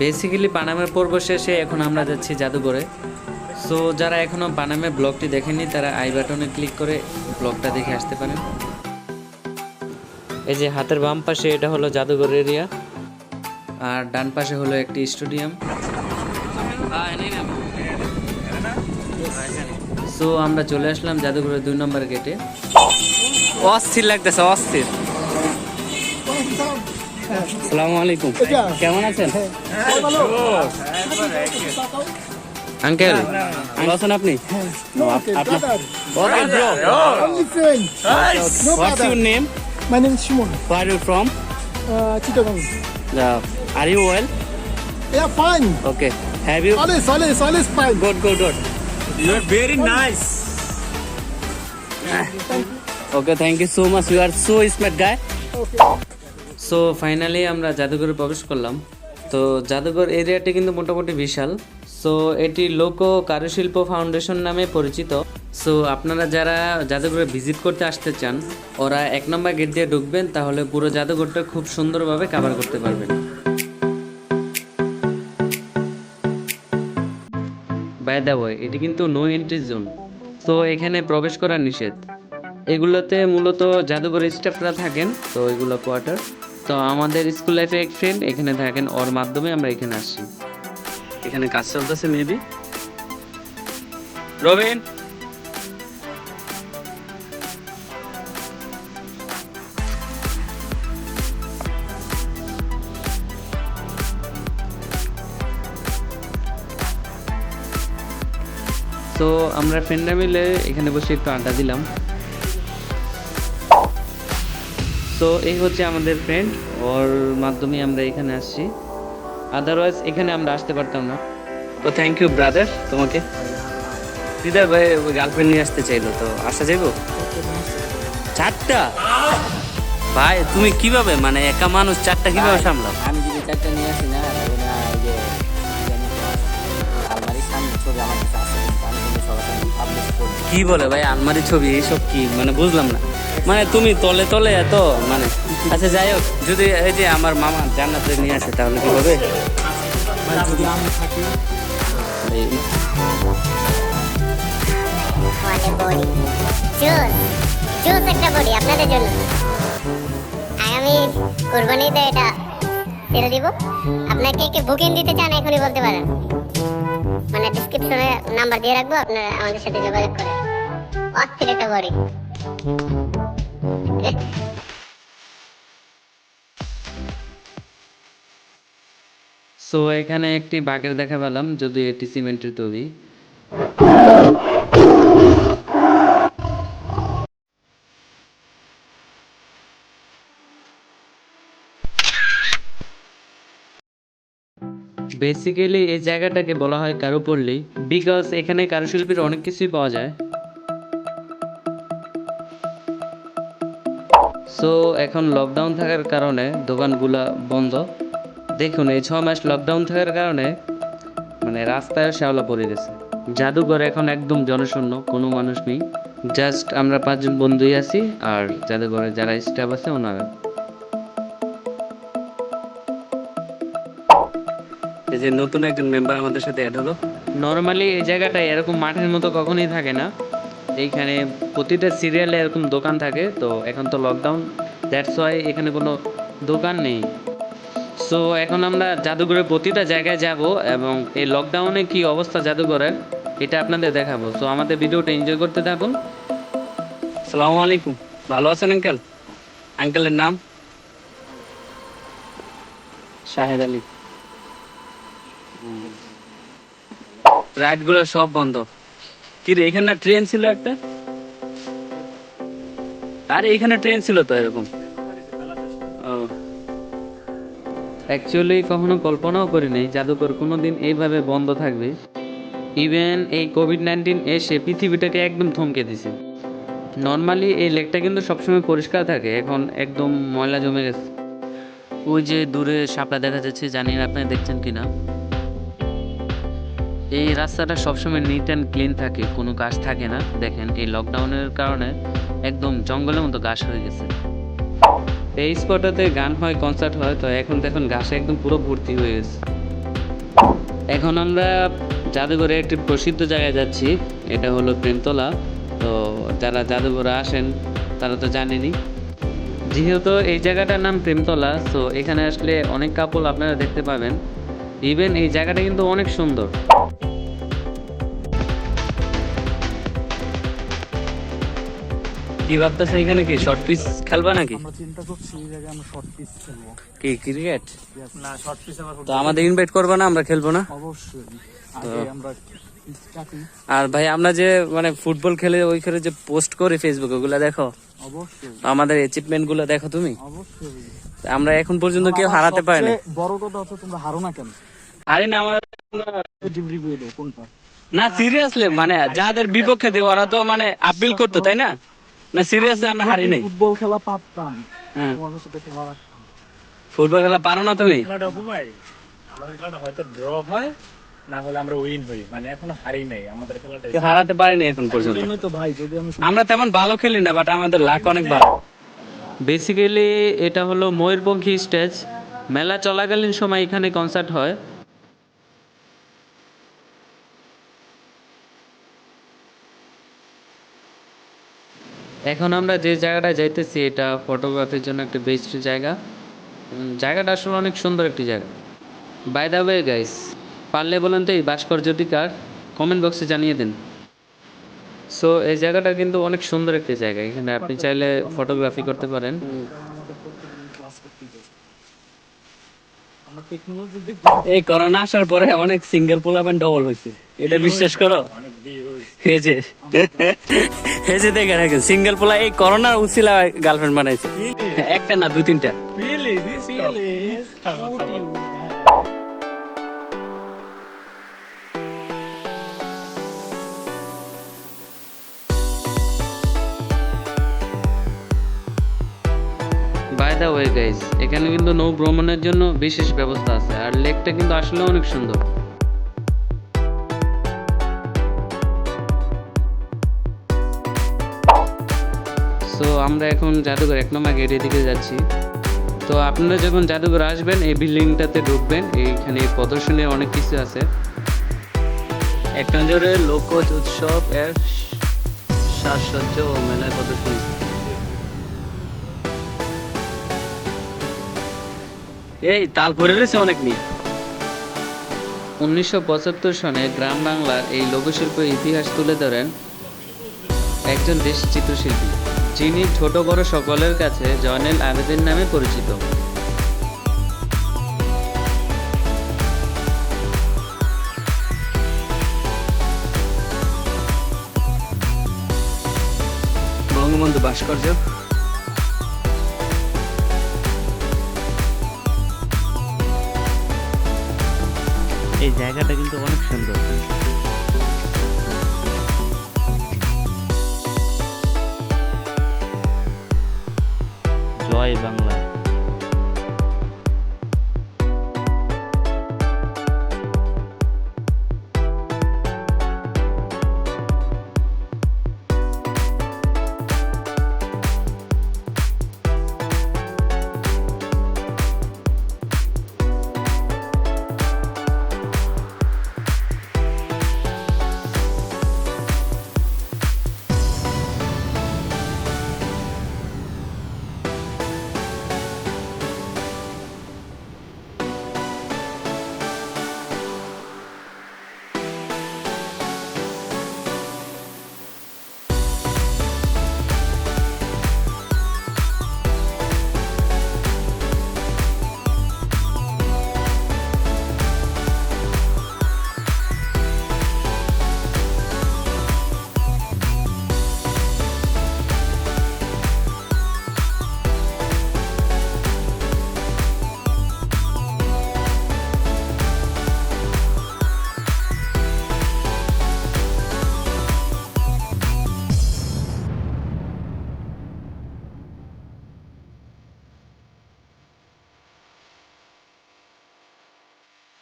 Basically পানামের পর্ব শেষে এখন আমরা যাচ্ছি জাদুঘরে। সো যারা এখনও পানামের ব্লগটি দেখেনি তারা আই বাটনে ক্লিক করে ব্লগটা দেখে আসতে পারেন। এই যে হাতের বাম পাশে এটা হলো জাদুঘর এরিয়া আর ডান পাশে হলো একটি স্টেডিয়াম। সো আমরা চলে আসলাম জাদুঘরের দুই নম্বর গেটে অস্থির লাগতেছে, অস্থির। আসসালামু আলাইকুম কেমন আছেন আঙ্কেল ভালো আছেন আপনি Oh, okay. Okay bro what's your name My name is Shimon. Where you from Uh, are you well Yeah, fine. Okay have you Always, always, always fine. Good good good You are very nice. Okay thank you so much you are so smart guy Okay. So finally আমরা জাদুঘরে প্রবেশ করলাম। তো জাদুঘর এরিয়াটি কিন্তু মোটামুটি বিশাল। So এটি লোক কারুশিল্প ফাউন্ডেশন নামে পরিচিত। সো আপনারা যারা জাদুঘরে ভিজিট করতে আসতে চান, ওরা এক নম্বর গেট দিয়ে ঢুকবেন, তাহলে পুরো জাদুঘরটা খুব সুন্দরভাবে কাভার করতে পারবেন। বাই দ্য এটি কিন্তু নো এন্ট্রি জোন তো এখানে প্রবেশ করা নিষেধ। এগুলোতে মূলত জাদুঘর স্টাফরা থাকেন। তো এগুলো কোয়ার্টার তো আমাদের স্কুল লাইফে এক ফ্রেন্ড এখানে থাকেন ওর মাধ্যমে আমরা এখানে আসি। এখানে কাজ চলতেছে মেবি? রবিন? তো আমরা ফ্রেন্ডরা মিলে এখানে বসে একটু আড্ডা দিলাম। তো এই হচ্ছে আমাদের ফ্রেন্ড ওর মাধ্যমে আমরা এখানে আসছি। আদারওয়াইজ এখানে আমরা আসতে পারতাম না। তো থ্যাংক ইউ ব্রাদার তোমাকে। দিদার ভাই ওই গার্লফ্রেন্ড নিয়ে আসতে চাইলো তো আসা যাইবো? চারটা? ভাই তুমি কীভাবে মানে একা মানুষ চারটা কীভাবে সামলাও? আমি যদি চারটা নিয়ে আসি না কি বলে ভাই আলমারি ছবি এইসব কি? মানে বুঝলাম না। মানে তুমি তলে তলে এত মানে। আচ্ছা যাই হোক, যদি এই যে আমার মামা জান্নাতে নিয়ে আসে, তাহলে কি হবে? কোরবানিতে এটা দিব। আপনাকে বুকিং দিতে বলতে পারেন। মানে ডিসক্রিপশনে নাম্বার দিয়ে রাখব, আপনারা আমাদের সাথে যোগাযোগ করেন অস্থির একটা বডি। সো এখানে একটি বাঘের দেখা পেলাম, যদি এটি সিমেন্টের তৈরি। বেসিক্যালি এই জায়গাটাকে বলা হয় কারুপল্লী বিকজ এখানে কারুশিল্পীর অনেক কিছুই পাওয়া যায়। সো এখন লকডাউন থাকার কারণে দোকানগুলা বন্ধ। দেখুন এই ছ মাস লকডাউন থাকার কারণে মানে রাস্তায় শ্যাওলা পড়ে গেছে। জাদুঘর এখন একদম জনশূন্য কোনো মানুষ নেই। জাস্ট আমরা পাঁচজন বন্ধুই আছি আর জাদুঘরে যারা স্টাফ আছে ওনারা। এই যে নতুন একজন মেম্বার আমাদের সাথে অ্যাড হলো। নর্মালি এই জায়গাটা এরকম মাঠের মতো কখনোই থাকে না। এইখানে প্রতিটা সিরিয়ালে এরকম দোকান থাকে, তো এখন তো লকডাউন দ্যাটস ওয়াই এখানে কোনো দোকান নেই। সো এখন আমরা জাদুঘরের প্রতিটা জায়গায় যাব এবং এই লকডাউনে কি অবস্থা জাদুঘরের, এটা আপনাদের দেখাবো। সো আমাদের ভিডিওটা এনজয় করতে থাকুন। সালামু আলাইকুম। ভালো আছেন আঙ্কেল আঙ্কেলের নাম? শাহেদ আলী। রাইডগুলো সব বন্ধ। কি রে এখানে ট্রেন ছিল একটা? আরে এখানে ট্রেন ছিল তো এরকম। অ্যাকচুয়ালি কখনো কল্পনাও করিনি জাদুঘর কোনো দিন এইভাবে বন্ধ থাকবে। ইভেন এই কোভিড নাইন্টিন এসে পৃথিবীটাকে একদম থমকে দিছে। নর্মালি এই লেকটা কিন্তু সবসময় পরিষ্কার থাকে এখন একদম ময়লা জমে গেছে। ওই যে দূরে সাপটা দেখা যাচ্ছে জানি না আপনি দেখছেন কিনা। এই রাস্তাটা সবসময় নিট অ্যান্ড ক্লিন থাকে, কোনো গাছ থাকে না। দেখেন, এই লকডাউনের কারণে একদম জঙ্গলের মতো ঘাস হয়ে গেছে। এই স্পটটাতে গান হয় কনসার্ট হয়, তো এখন দেখুন ঘাসে একদম পুরো ভর্তি হয়ে গেছে। এখন আমরা জাদুঘরে একটি প্রসিদ্ধ জায়গায় যাচ্ছি, এটা হলো প্রেমতলা। তো যারা জাদুঘরে আসেন, তারা তো জানেনি যেহেতু এই জায়গাটার নাম প্রেমতলা, তো এখানে আসলে অনেক কাপল আপনারা দেখতে পাবেন। ইভেন এই জায়গাটা কিন্তু অনেক সুন্দর। কি ভাবতেছে এখানে কি? শর্ট পিস খেলবা নাকি? আমরা চিন্তা করছি এই জায়গায় আমরা শর্ট পিচ খেলব। কি ক্রিকেট না শর্ট পিস আমার তো আমাদের ইনভাইট করবা না আমরা খেলব না? অবশ্যই। আগে আমরা আর ভাই আমরা যে মানে ফুটবল খেলে ওইখানে যে পোস্ট করি ফেসবুকে ওগুলা দেখো? অবশ্যই। আমাদের অ্যাচিভমেন্টগুলো দেখো তুমি? অবশ্যই। আমরা এখন পর্যন্ত কেউ হারাতে পারে না। বড় কথা হচ্ছে তোমরা হারো না কেন? আরে না আমার কোনটা? না সিরিয়াসলি মানে যাদের বিপক্ষে দিয়ে ওরা তো মানে আপিল করতো তাই না? না সিরিয়াসলি আমরা হারি নাই। ফুটবল খেলা পারতাম। হ্যাঁ। সাথে খেলা রাখতাম। ফুটবল খেলা পারো না তুমি? খেলাটা ঘুমাই আমাদের খেলাটা হয়তো ড্র হয় না হলে আমরা উইন হই। মানে এখনও হারি নাই আমাদের খেলাটা কেউ হারাতে এখন পর্যন্ত। তো ভাই যদি আমরা তেমন ভালো খেলি না বাট আমাদের লাক অনেক ভালো। বেসিক্যালি এটা হলো ময়ূরপঙ্খী স্টেজ মেলা চলাকালীন সময় এখানে কনসার্ট হয়। এখন আমরা যে জায়গাটায় যাইতেছি এটা ফটোগ্রাফির জন্য একটা বেস্ট জায়গা। জায়গাটা আসলে অনেক সুন্দর একটি জায়গা। বাই দ্য ওয়ে গাইস পারলে বলেন তো এই ভাস্কর্যটি কার? কমেন্ট বক্সে জানিয়ে দিন। সো এই জায়গাটা কিন্তু অনেক সুন্দর একটি জায়গা। এখানে আপনি চাইলে ফটোগ্রাফি করতে পারেন আমরা টেকনোলজি দিক এই করোনা আসার পরে অনেক সিঙ্গেল পোলাপেন ডবল হয়েছে এটা বিশ্বাস করো? হেজে হেজে দেখে রাখে সিঙ্গেল পোলা এই করোনার উচিলা গার্লফ্রেন্ড বানাইছে। একটা না দু তিনটা। দ্য ওয়ে গাইজ এখানে কিন্তু নৌ ভ্রমণের জন্য বিশেষ ব্যবস্থা আছে, আর লেকটা কিন্তু আসলে অনেক সুন্দর। সো আমরা এখন জাদুঘর, এক নম্বর গেটের দিকে যাচ্ছি। তো আপনারা যখন জাদুঘর আসবেন, এই বিল্ডিংটাতে ঢুকবেন, এইখানে প্রদর্শনীর অনেক কিছু আছে। এক নজরে লোক উৎসব, এর সাজসজ্জা ও মেলায় প্রদর্শনী। এই তাল পরে রয়েছে অনেক নিয়ে উনিশশো সনে গ্রাম বাংলার এই লোকশিল্পের ইতিহাস তুলে ধরেন একজন দেশ চিত্রশিল্পী যিনি ছোট বড় সকলের কাছে জয়নেল আবেদিন নামে পরিচিত। বঙ্গবন্ধু ভাস্কর্য এই জায়গাটা কিন্তু অনেক সুন্দর। জয় বাংলা।